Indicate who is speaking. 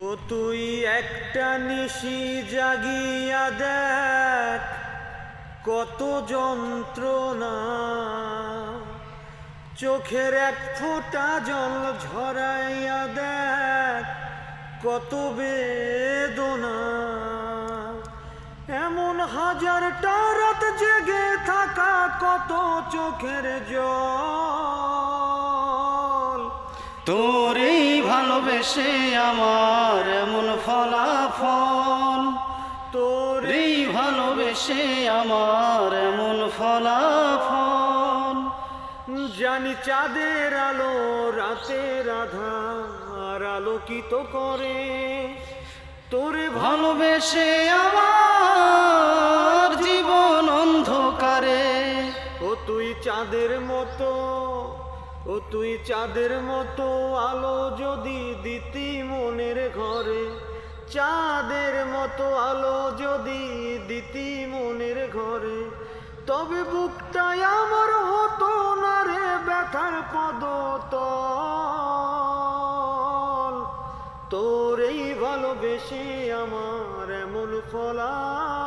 Speaker 1: ও তুই একটা নিশি জাগিয়া দেখ কত যন্ত্রণা। চোখের এক ফোঁটা জল ঝরাইয়া দেখ কত বেদনা। এমন হাজারটা রাত জেগে থাকা কত চোখের জল।
Speaker 2: তোরই ভালোবেসে আমার এমন ফলাফল।
Speaker 1: তোর
Speaker 2: তোরই ভালোবেসে আমার এমন ফলাফল।
Speaker 1: জানি চাঁদের আলো রাতের আধার আলোকিত করে। তোরে ভালো
Speaker 2: ভালোবেসে আমার জীবন অন্ধকারে।
Speaker 1: ও তুই চাঁদের মতো ও তুই চাঁদের মতো আলো যদি দিতি মনের ঘরে, চাঁদের মতো আলো যদি দিতি মনের ঘরে, তবে বুকটাই আমার হতো না রে ব্যথার পদতল। তোর এই ভালোবেসে আমার এমন ফলাফল